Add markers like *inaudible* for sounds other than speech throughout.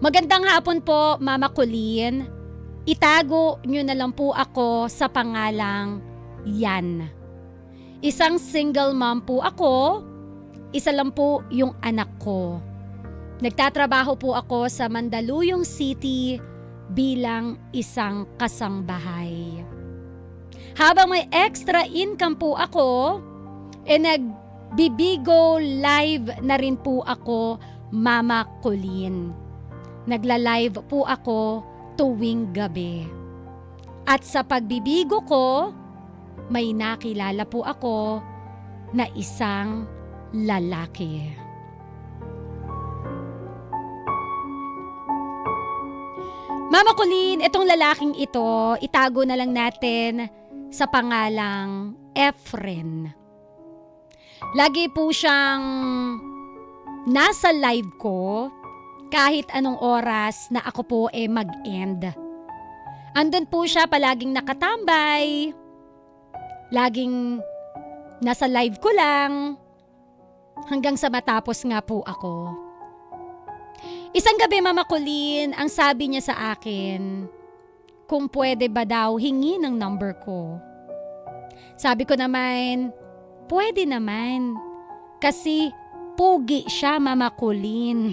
Magandang hapon po, Mama Colleen. Itago nyo na lang po ako sa pangalang Yan. Isang single mom po ako. Isa lang po yung anak ko. Nagtatrabaho po ako sa Mandaluyong City bilang isang kasangbahay. Habang may extra income po ako, eh nagbibigo live na rin po ako, Mama Colleen. Nagla-live po ako tuwing gabi. At sa pagbibigo ko, may nakilala po ako na isang lalaki. Mama Colleen, itong lalaking ito, itago na lang natin sa pangalang Efren. Lagi po siyang nasa live ko kahit anong oras na ako po eh mag-end. Andun po siya palaging nakatambay. Laging nasa live ko lang. Hanggang sa matapos nga po ako. Isang gabi Mama Colleen, ang sabi niya sa akin, kung pwede ba daw hingi ng number ko. Sabi ko naman, pwede naman. Kasi pugi siya Mama Colleen.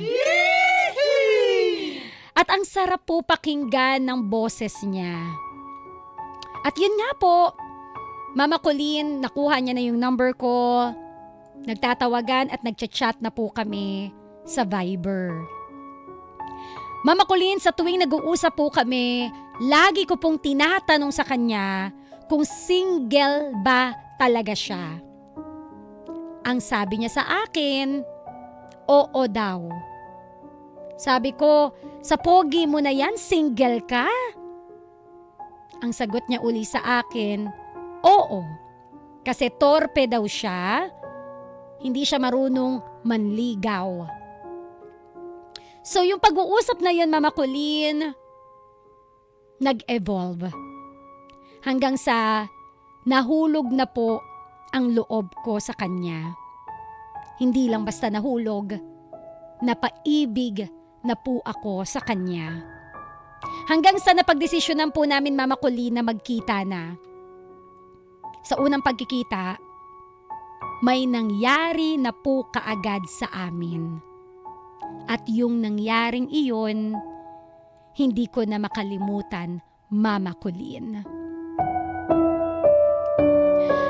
At ang sarap po pakinggan ng boses niya. At yun nga po, Mama Colleen, nakuha niya na yung number ko. Nagtatawagan at nagchat-chat na po kami sa Viber. Mama Colleen, sa tuwing nag-uusap po kami, lagi ko pong tinatanong sa kanya kung single ba talaga siya. Ang sabi niya sa akin, oo daw. Sabi ko, sa pogi mo na yan, single ka? Ang sagot niya uli sa akin, oo. Kasi torpe daw siya, hindi siya marunong manligaw. So yung pag-uusap na yun, Mama Colleen, nag-evolve. Hanggang sa nahulog na po ang loob ko sa kanya. Hindi lang basta nahulog, napaibig na po ako sa kanya. Hanggang sa napagdesisyonan po namin Mama Colleen magkita na. Sa unang pagkikita, may nangyari na po kaagad sa amin. At yung nangyaring iyon, hindi ko na makalimutan, Mama Colleen.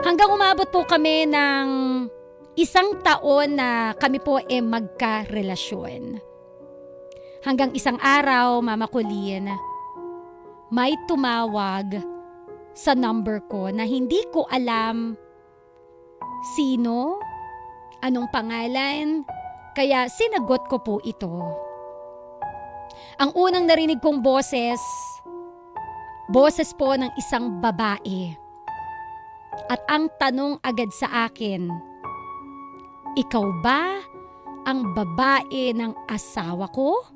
Hanggang umabot po kami ng isang taon na kami po e magka-relasyon. Hanggang isang araw, Mama Colleen, may tumawag sa number ko na hindi ko alam sino, anong pangalan, kaya sinagot ko po ito. Ang unang narinig kong boses, boses po ng isang babae. At ang tanong agad sa akin, ikaw ba ang babae ng asawa ko?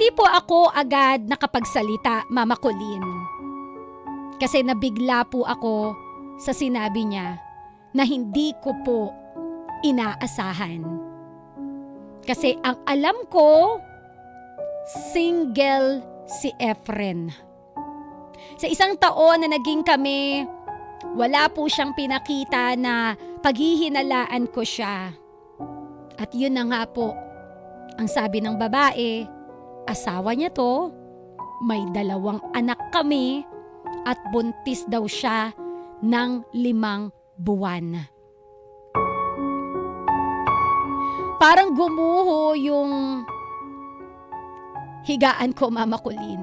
Hindi po ako agad nakapagsalita, Mama Colleen. Kasi nabigla po ako sa sinabi niya na hindi ko po inaasahan. Kasi ang alam ko, single si Efren. Sa isang taon na naging kami, wala po siyang pinakita na paghihinalaan ko siya. At yun na nga po, ang sabi ng babae, asawa niya to, may dalawang anak kami, at buntis daw siya ng limang buwan. Parang gumuho yung higaan ko, Mama Colleen.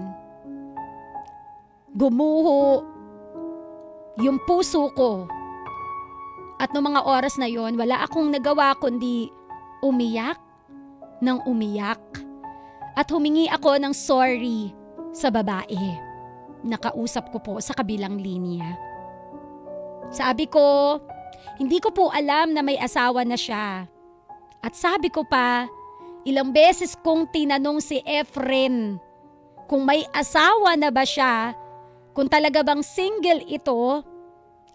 Gumuho yung puso ko. At noong mga oras na yon, wala akong nagawa kundi umiyak ng umiyak. At humingi ako ng sorry sa babae. Nakausap ko po sa kabilang linya. Sabi ko, hindi ko po alam na may asawa na siya. At sabi ko pa, ilang beses kong tinanong si Efren kung may asawa na ba siya, kung talaga bang single ito,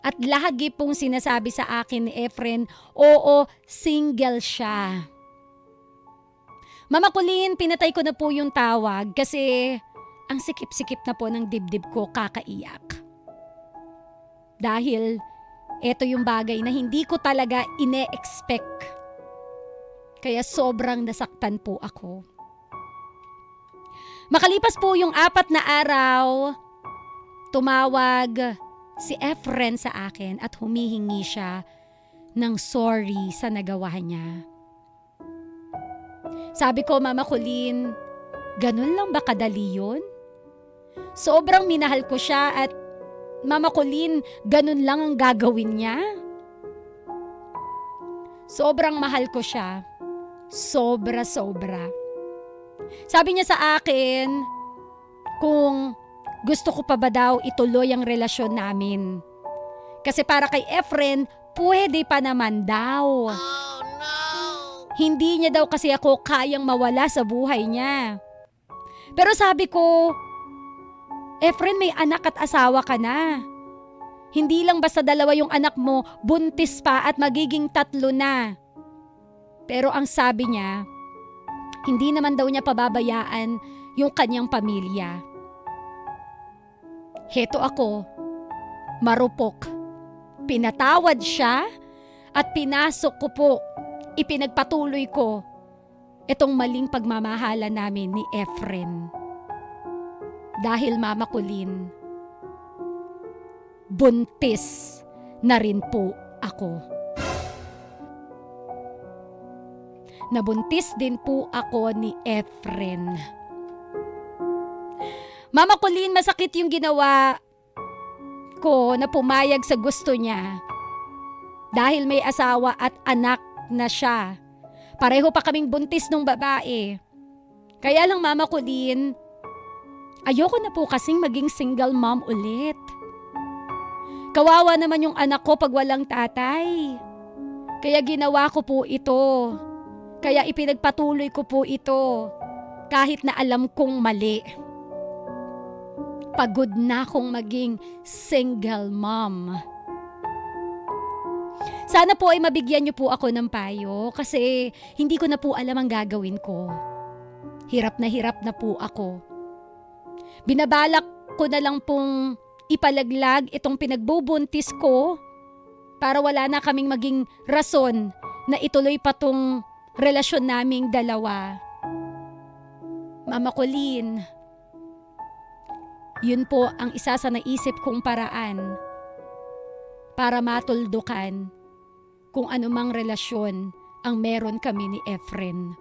at lagi pong sinasabi sa akin ni Efren, oo, single siya. Mama Colleen, pinatay ko na po yung tawag kasi ang sikip-sikip na po ng dibdib ko kakaiyak. Dahil ito yung bagay na hindi ko talaga ine-expect. Kaya sobrang nasaktan po ako. Makalipas po yung apat na araw, tumawag si Efren sa akin at humihingi siya ng sorry sa nagawa niya. Sabi ko, Mama Colleen, ganun lang ba kadali yun? Sobrang minahal ko siya at Mama Colleen, ganun lang ang gagawin niya? Sobrang mahal ko siya. Sobra-sobra. Sabi niya sa akin, kung gusto ko pa ba daw ituloy ang relasyon namin. Kasi para kay Efren, pwede pa naman daw. Hindi niya daw kasi ako kayang mawala sa buhay niya. Pero sabi ko, Efren may anak at asawa ka na. Hindi lang basta dalawa yung anak mo, buntis pa at magiging tatlo na. Pero ang sabi niya, hindi naman daw niya pababayaan yung kanyang pamilya. Heto ako, marupok. Pinatawad siya at pinasok ko po, ipinagpatuloy ko itong maling pagmamahala namin ni Efren. Dahil Mama Colleen, buntis na rin po ako. Nabuntis din po ako ni Efren. Mama Colleen, masakit yung ginawa ko na pumayag sa gusto niya. Dahil may asawa at anak na siya. Pareho pa kaming buntis nung babae. Kaya lang Mama Colleen, ayoko na po kasing maging single mom ulit. Kawawa naman yung anak ko pag walang tatay. Kaya ginawa ko po ito. Kaya ipinagpatuloy ko po ito. Kahit na alam kong mali. Pagod na akong maging single mom. Sana po ay mabigyan niyo po ako ng payo kasi hindi ko na po alam ang gagawin ko. Hirap na hirap na po ako. Binabalak ko na lang pong ipalaglag itong pinagbubuntis ko para wala na kaming maging rason na ituloy pa tong relasyon naming dalawa. Mama Colleen, yun po ang isa sa naisip kong paraan para matuldukan kung anumang relasyon ang meron kami ni Efren.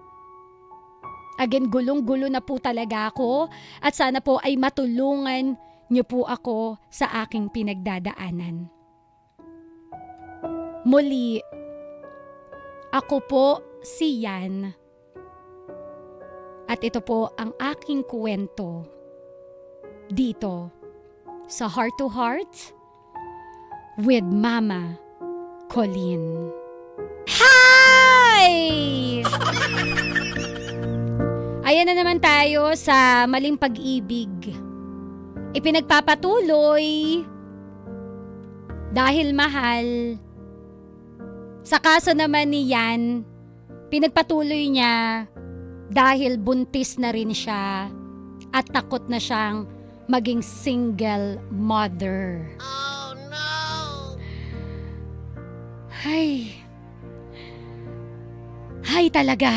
Again, gulong-gulo na po talaga ako at sana po ay matulungan niyo po ako sa aking pinagdadaanan. Muli, ako po si Yan. At ito po ang aking kwento dito sa Heart to Heart with Mama Colleen. Hi! *laughs* Ayan na naman tayo sa maling pag-ibig. Ipinagpapatuloy dahil mahal. Sa kaso naman ni Yan, pinagpatuloy niya dahil buntis na rin siya at takot na siyang maging single mother. Oh Hay. Hay talaga.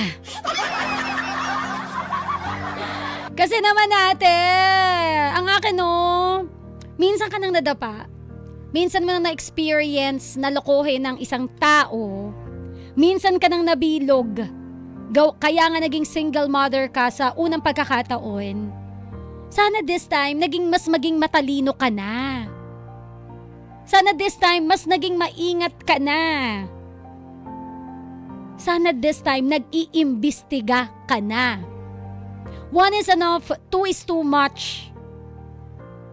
Kasi naman ate, ang akin no, minsan ka nang nadapa. Minsan mo nang na-experience na lokohin ng isang tao. Minsan ka nang nabilog. Gaw- kaya nga naging single mother ka sa unang pagkakataon. Sana this time, naging mas maging matalino ka na. Sana this time, mas naging maingat ka na. Sana this time, nag-iimbestiga ka na. One is enough, two is too much.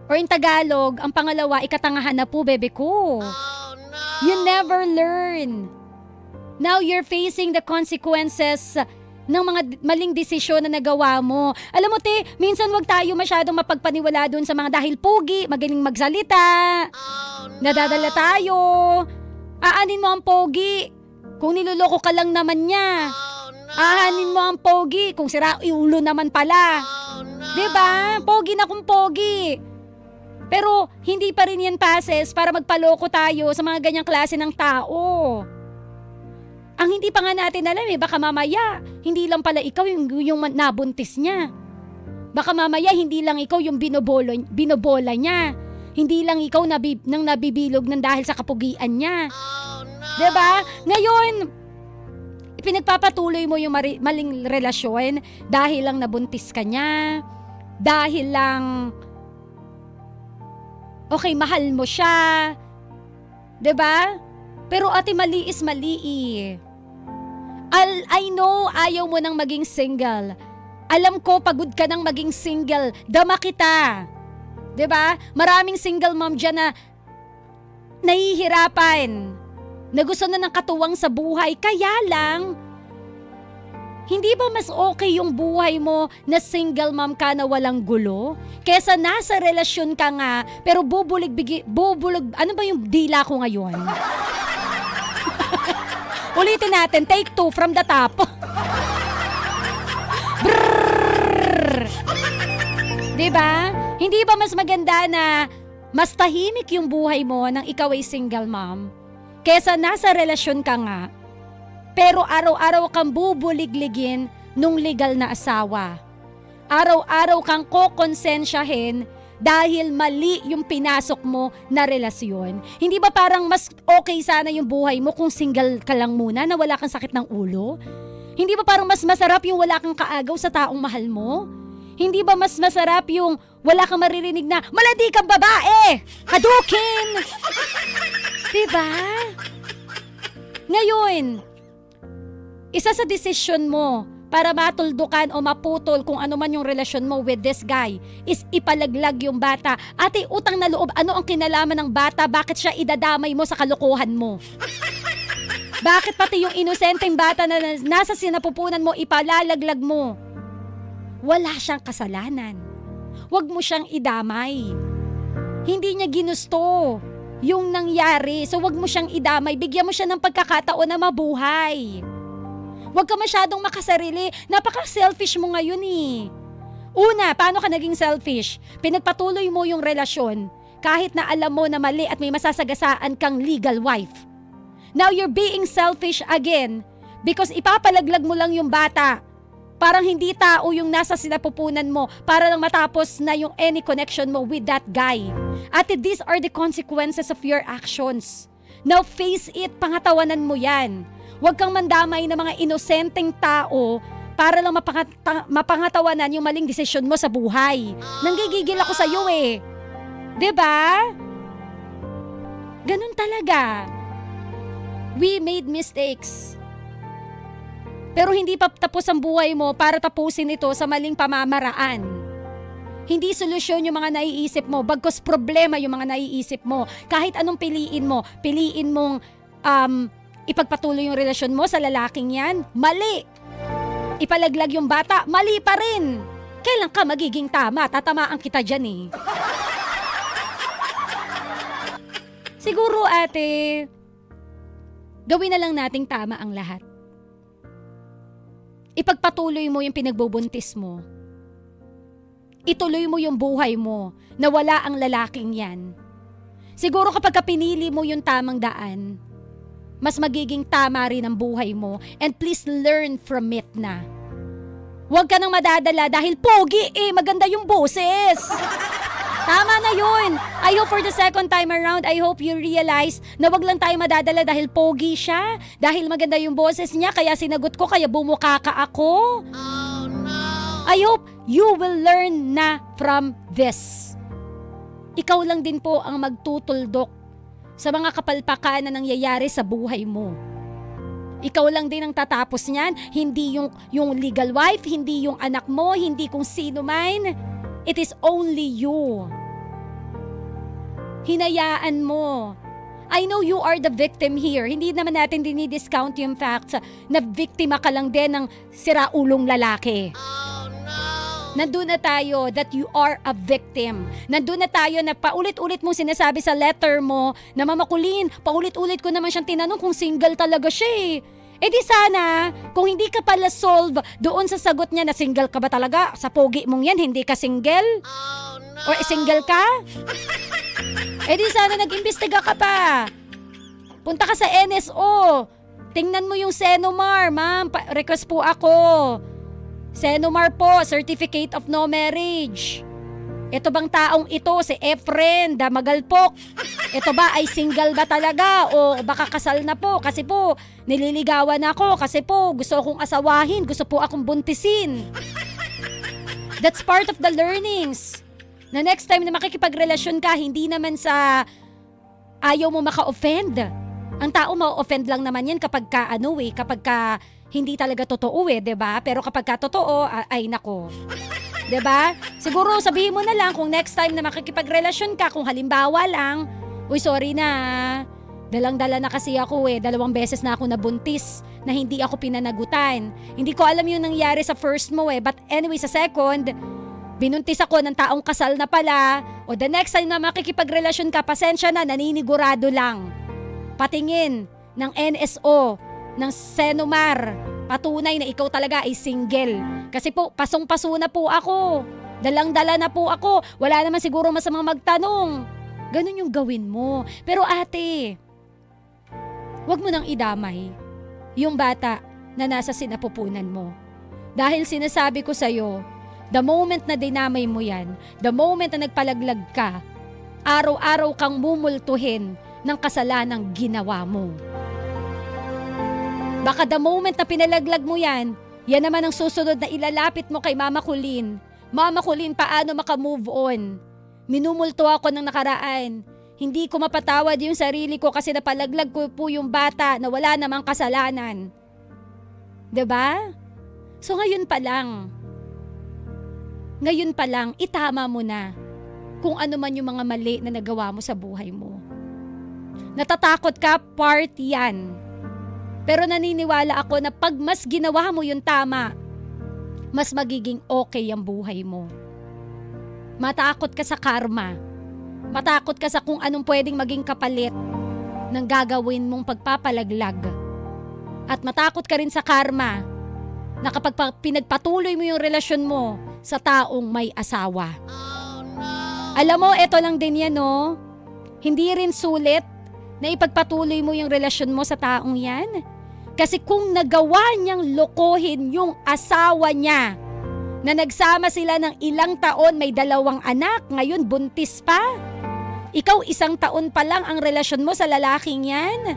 Or in Tagalog, ang pangalawa, ikatangahan na po, bebe ko. Oh no! You never learn. Now you're facing the consequences ng mga maling desisyon na nagawa mo. Alam mo, te, minsan wag tayo masyadong mapagpaniwala dun sa mga dahil pogi, magaling magsalita, Oh no! nadadala tayo. Aanin mo ang pogi. Kung niloloko ka lang naman niya. Oh no! Ahanin mo ang pogi kung sira ulo naman pala. Oh, no. ba? Pogi na kung pogi. Pero hindi pa rin yan passes para magpaloko tayo sa mga ganyang klase ng tao. Ang hindi pa nga natin alam eh, baka mamaya, hindi lang pala ikaw yung, yung nabuntis niya. Baka mamaya, hindi lang ikaw yung binobolo, binobola niya. Hindi lang ikaw nabi, nang nabibilog ng dahil sa kapugian niya. Oh, no. ba? Ngayon, pinagpapatuloy mo yung mari- maling relasyon dahil lang nabuntis ka niya, dahil lang okay, mahal mo siya. ba? Pero ate mali is mali eh. Al- I know ayaw mo nang maging single. Alam ko pagod ka nang maging single. Dama kita. 'Di ba? Maraming single mom diyan na nahihirapan na gusto na ng katuwang sa buhay. Kaya lang, hindi ba mas okay yung buhay mo na single mom ka na walang gulo? Kesa nasa relasyon ka nga, pero bubulig, bigi, bubulig, ano ba yung dila ko ngayon? Ulitin natin, take two from the top. Brrrr. Diba? Hindi ba mas maganda na mas tahimik yung buhay mo nang ikaw ay single mom? Kesa nasa relasyon ka nga, pero araw-araw kang bubuligligin nung legal na asawa. Araw-araw kang kokonsensyahin dahil mali yung pinasok mo na relasyon. Hindi ba parang mas okay sana yung buhay mo kung single ka lang muna na wala kang sakit ng ulo? Hindi ba parang mas masarap yung wala kang kaagaw sa taong mahal mo? Hindi ba mas masarap yung wala kang maririnig na maladi kang babae? Hadukin! *laughs* Diba? Ngayon, isa sa desisyon mo para matuldukan o maputol kung ano man yung relasyon mo with this guy is ipalaglag yung bata. Ate, utang na loob, ano ang kinalaman ng bata? Bakit siya idadamay mo sa kalokohan mo? *laughs* Bakit pati yung inosenteng bata na nas- nasa sinapupunan mo, ipalalaglag mo? Wala siyang kasalanan. Huwag mo siyang idamay. Hindi niya ginusto yung nangyari. So wag mo siyang idamay. Bigyan mo siya ng pagkakataon na mabuhay. Huwag ka masyadong makasarili. Napaka-selfish mo ngayon eh. Una, paano ka naging selfish? Pinagpatuloy mo yung relasyon kahit na alam mo na mali at may masasagasaan kang legal wife. Now you're being selfish again because ipapalaglag mo lang yung bata. Parang hindi tao yung nasa sinapupunan mo para lang matapos na yung any connection mo with that guy. At these are the consequences of your actions. Now face it, pangatawanan mo yan. Huwag kang mandamay ng mga inosenteng tao para lang mapangata- mapangatawanan yung maling desisyon mo sa buhay. Nanggigigil ako sa iyo eh. 'Di ba? Ganun talaga. We made mistakes. Pero hindi pa tapos ang buhay mo para tapusin ito sa maling pamamaraan. Hindi solusyon yung mga naiisip mo, bagkos problema yung mga naiisip mo. Kahit anong piliin mo, piliin mong um, ipagpatuloy yung relasyon mo sa lalaking yan, mali. Ipalaglag yung bata, mali pa rin. Kailan ka magiging tama? Tatamaan kita dyan eh. *laughs* Siguro ate, gawin na lang nating tama ang lahat. Ipagpatuloy mo yung pinagbubuntis mo. Ituloy mo yung buhay mo na wala ang lalaking yan. Siguro kapag ka pinili mo yung tamang daan, mas magiging tama rin ang buhay mo and please learn from it na. Huwag ka nang madadala dahil pogi eh, maganda yung boses. *laughs* Tama na yun. I hope for the second time around, I hope you realize na wag lang tayo madadala dahil pogi siya. Dahil maganda yung boses niya, kaya sinagot ko, kaya bumuka ka ako. Oh, no. I hope you will learn na from this. Ikaw lang din po ang magtutuldok sa mga kapalpakan na nangyayari sa buhay mo. Ikaw lang din ang tatapos niyan, hindi yung, yung legal wife, hindi yung anak mo, hindi kung sino man. It is only you. Hinayaan mo. I know you are the victim here. Hindi naman natin dinidiscount yung fact na biktima ka lang din ng siraulong lalaki. Oh. Nandun na tayo that you are a victim. Nandun na tayo na paulit-ulit mong sinasabi sa letter mo na mamakulin, paulit-ulit ko naman siyang tinanong kung single talaga siya eh. Eh di sana, kung hindi ka pala solve doon sa sagot niya na single ka ba talaga, sa pogi mong yan, hindi ka single? Oh no! Or single ka? *laughs* Eh di sana nag-imbestiga ka pa. Punta ka sa NSO. Tingnan mo yung Senomar, ma'am. Pa- request po ako. Senomar po, Certificate of No Marriage. Ito bang taong ito, si Efren Damagalpok? Ito ba ay single ba talaga o baka kasal na po? Kasi po, nililigawan ako kasi po gusto akong asawahin, gusto po akong buntisin. That's part of the learnings. Na next time na makikipagrelasyon ka, hindi naman sa ayaw mo maka-offend. Ang tao ma-offend lang naman yan kapag ka ano eh, kapag ka hindi talaga totoo eh, 'di ba? Pero kapag ka totoo, ay nako. 'Di ba? Siguro sabihin mo na lang kung next time na makikipagrelasyon ka, kung halimbawa lang, uy sorry na. Dalang-dala na kasi ako eh. Dalawang beses na ako nabuntis na hindi ako pinanagutan. Hindi ko alam yung nangyari sa first mo eh. But anyway, sa second, binuntis ako ng taong kasal na pala. O the next time na makikipagrelasyon ka, pasensya na, naninigurado lang. Patingin ng NSO, ng Senomar, patunay na ikaw talaga ay single. Kasi po, pasong-paso na po ako. Dalang-dala na po ako. Wala naman siguro masamang magtanong. Ganun yung gawin mo. Pero ate, wag mo nang idamay yung bata na nasa sinapupunan mo. Dahil sinasabi ko sa'yo, the moment na dinamay mo yan, the moment na nagpalaglag ka, araw-araw kang mumultuhin ng kasalanang ginawa mo. Baka the moment na pinalaglag mo yan, yan naman ang susunod na ilalapit mo kay Mama Kulin. Mama Kulin, paano makamove on? Minumulto ako ng nakaraan. Hindi ko mapatawad yung sarili ko kasi napalaglag ko po yung bata na wala namang kasalanan. ba? So ngayon pa lang, ngayon pa lang, itama mo na kung ano man yung mga mali na nagawa mo sa buhay mo. Natatakot ka, part yan. Pero naniniwala ako na pag mas ginawa mo yung tama, mas magiging okay ang buhay mo. Matakot ka sa karma. Matakot ka sa kung anong pwedeng maging kapalit ng gagawin mong pagpapalaglag. At matakot ka rin sa karma na kapag pa- pinagpatuloy mo yung relasyon mo sa taong may asawa. Oh no! Alam mo, eto lang din yan, no? Hindi rin sulit na ipagpatuloy mo yung relasyon mo sa taong yan. Kasi kung nagawa niyang lokohin yung asawa niya, na nagsama sila ng ilang taon, may dalawang anak, ngayon buntis pa. Ikaw isang taon pa lang ang relasyon mo sa lalaking yan.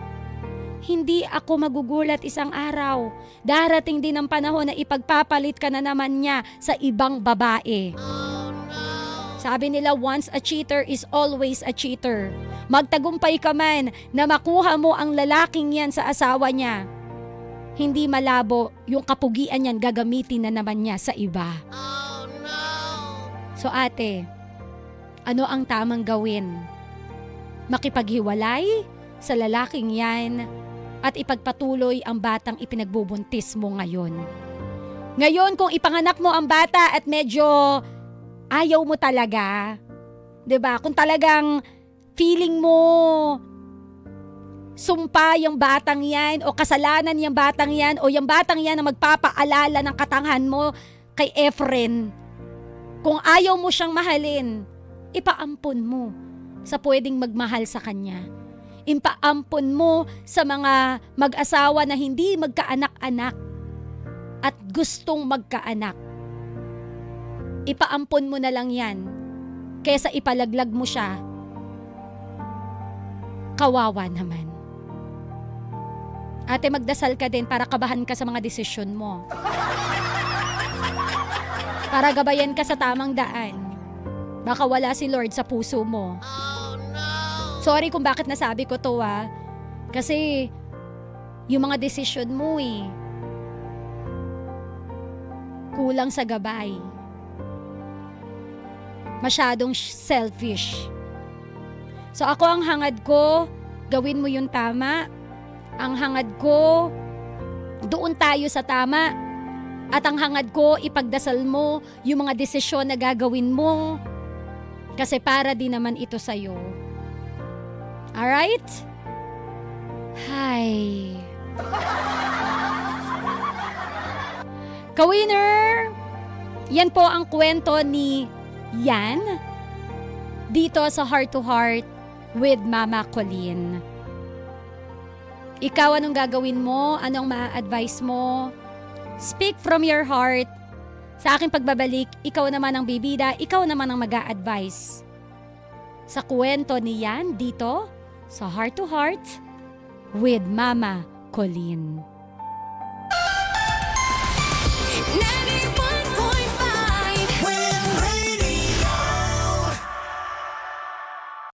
Hindi ako magugulat isang araw. Darating din ang panahon na ipagpapalit ka na naman niya sa ibang babae. Sabi nila, once a cheater is always a cheater. Magtagumpay ka man na makuha mo ang lalaking yan sa asawa niya. Hindi malabo yung kapugian niyan gagamitin na naman niya sa iba. Oh no! So ate, ano ang tamang gawin? Makipaghiwalay sa lalaking yan at ipagpatuloy ang batang ipinagbubuntis mo ngayon. Ngayon kung ipanganak mo ang bata at medyo ayaw mo talaga, 'di ba? Kung talagang feeling mo sumpa yung batang yan o kasalanan yung batang yan o yung batang yan na magpapaalala ng katanghan mo kay Efren, kung ayaw mo siyang mahalin, ipaampon mo sa pwedeng magmahal sa kanya. Impaampon mo sa mga mag-asawa na hindi magkaanak-anak at gustong magkaanak. Ipaampon mo na lang yan kesa ipalaglag mo siya. Kawawa naman. Ate, magdasal ka din para kabahan ka sa mga desisyon mo. Para gabayan ka sa tamang daan. Baka wala si Lord sa puso mo. Oh no! Sorry kung bakit nasabi ko to ah. Kasi yung mga desisyon mo eh. Kulang sa gabay. Masyadong sh- selfish. So ako ang hangad ko, gawin mo yung tama. Ang hangad ko, doon tayo sa tama. At ang hangad ko, ipagdasal mo yung mga desisyon na gagawin mo. Kasi para din naman ito sa'yo. Alright? Hi. *laughs* Kawinner, yan po ang kwento ni Yan dito sa Heart to Heart with Mama Colleen. Ikaw, anong gagawin mo? Anong ma-advise mo? Speak from your heart. Sa aking pagbabalik, ikaw naman ang bibida, ikaw naman ang mag advise Sa kwento ni Yan dito sa Heart to Heart with Mama Colleen.